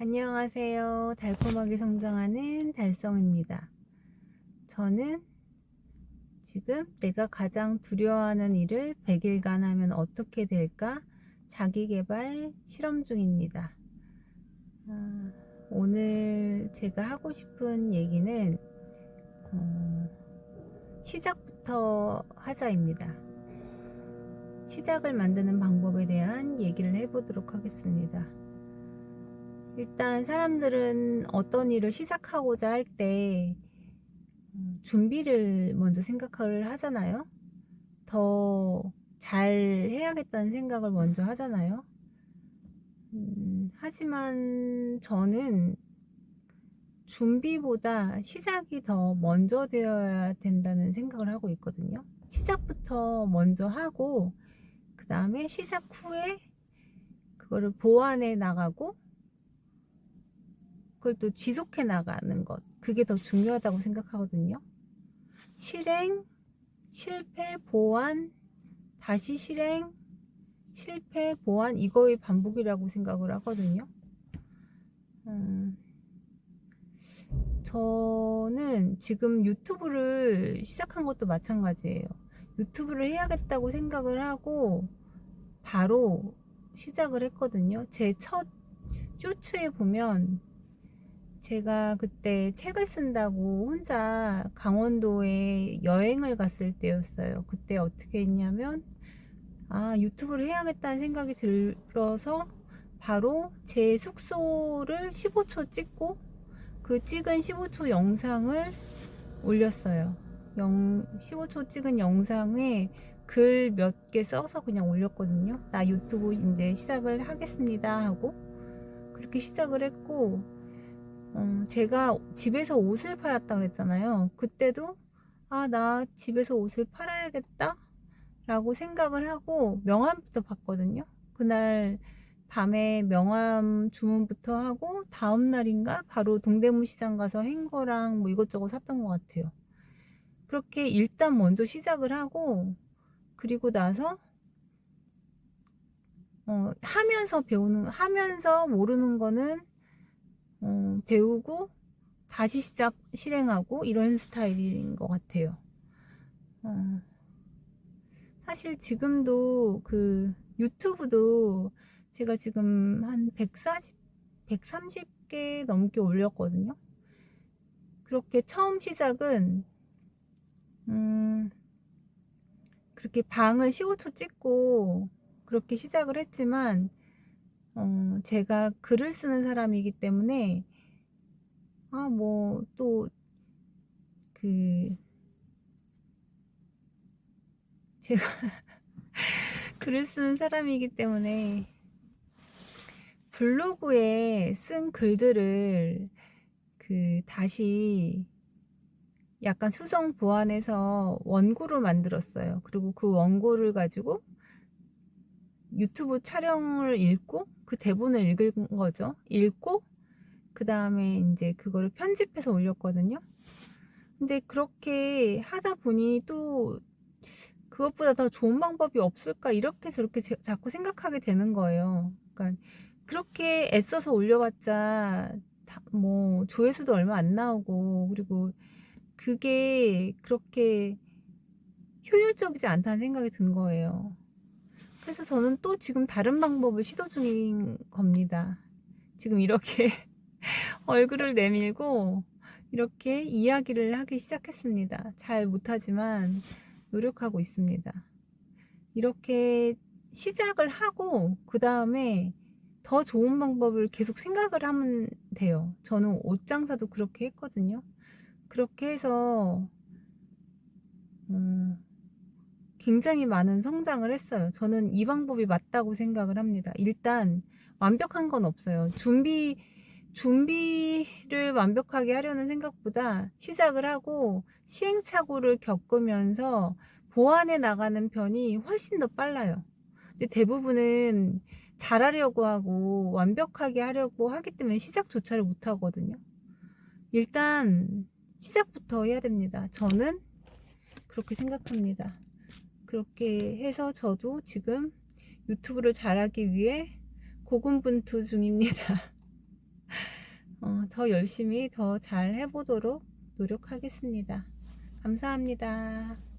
안녕하세요. 달콤하게 성장하는 달성입니다. 저는 지금 내가 가장 두려워하는 일을 100일간 하면 어떻게 될까 자기 개발 실험 중입니다. 아, 오늘 제가 하고 싶은 얘기는 어, 시작부터 하자입니다. 시작을 만드는 방법에 대한 얘기를 해보도록 하겠습니다. 일단 사람들은 어떤 일을 시작하고자 할때 음, 준비를 먼저 생각을 하잖아요. 더 잘 해야겠다는 생각을 먼저 하잖아요. 음, 하지만 저는 준비보다 시작이 더 먼저 되어야 된다는 생각을 하고 있거든요. 시작부터 먼저 하고 그 다음에 시작 후에 그거를 보완해 나가고 그걸 또 지속해 나가는 것 그게 더 중요하다고 생각하거든요. 실행, 실패, 보완, 다시 실행, 실패, 보완 이거의 반복이라고 생각을 하거든요. 음, 저는 지금 유튜브를 시작한 것도 마찬가지예요. 유튜브를 해야겠다고 생각을 하고 바로 시작을 했거든요. 제 첫 쇼츠에 보면 제가 그때 책을 쓴다고 혼자 강원도에 여행을 갔을 때였어요. 그때 어떻게 했냐면, 아, 유튜브를 해야겠다는 생각이 들어서 바로 제 숙소를 15초 찍고 그 찍은 15초 영상을 올렸어요. 영, 15초 찍은 영상에 글 몇 개 써서 그냥 올렸거든요. 나 유튜브 이제 시작을 하겠습니다 하고 그렇게 시작을 했고 어, 제가 집에서 옷을 팔았다 그랬잖아요. 그때도 아, 나 집에서 옷을 팔아야겠다 라고 생각을 하고 명함부터 봤거든요. 그날 밤에 명함 주문부터 하고 다음 날인가 바로 동대문 시장 가서 행거랑 뭐 이것저것 샀던 것 같아요. 그렇게 일단 먼저 시작을 하고 그리고 나서 어, 하면서 배우는 하면서 모르는 거는 어, 배우고 다시 시작 실행하고 이런 스타일인 것 같아요. 어, 사실 지금도 그 유튜브도 제가 지금 한 140, 130개 넘게 올렸거든요. 그렇게 처음 시작은 음, 그렇게 방을 15초 찍고 그렇게 시작을 했지만 어, 제가 글을 쓰는 사람이기 때문에, 아, 뭐, 또, 그, 제가 글을 쓰는 사람이기 때문에, 블로그에 쓴 글들을, 그, 다시, 약간 수정 보완해서 원고를 만들었어요. 그리고 그 원고를 가지고 유튜브 촬영을 읽고 그 대본을 읽은 거죠. 읽고 그 다음에 이제 그거를 편집해서 올렸거든요. 근데 그렇게 하다 보니 또 그것보다 더 좋은 방법이 없을까 이렇게 저렇게 제, 자꾸 생각하게 되는 거예요. 그러니까 그렇게 애써서 올려봤자 다, 뭐 조회수도 얼마 안 나오고 그리고 그게 그렇게 효율적이지 않다는 생각이 든 거예요. 그래서 저는 또 지금 다른 방법을 시도 중인 겁니다. 지금 이렇게 얼굴을 내밀고 이렇게 이야기를 하기 시작했습니다. 잘 못하지만 노력하고 있습니다. 이렇게 시작을 하고 그 다음에 더 좋은 방법을 계속 생각을 하면 돼요. 저는 옷 장사도 그렇게 했거든요. 그렇게 해서 음, 굉장히 많은 성장을 했어요. 저는 이 방법이 맞다고 생각을 합니다. 일단 완벽한 건 없어요. 준비 준비를 완벽하게 하려는 생각보다 시작을 하고 시행착오를 겪으면서 보완해 나가는 편이 훨씬 더 빨라요. 근데 대부분은 잘하려고 하고 완벽하게 하려고 하기 때문에 시작조차를 못 하거든요. 일단 시작부터 해야 됩니다. 저는 그렇게 생각합니다. 그렇게 해서 저도 지금 유튜브를 잘하기 위해 고군분투 중입니다. 더 열심히 더 잘 해보도록 노력하겠습니다. 감사합니다.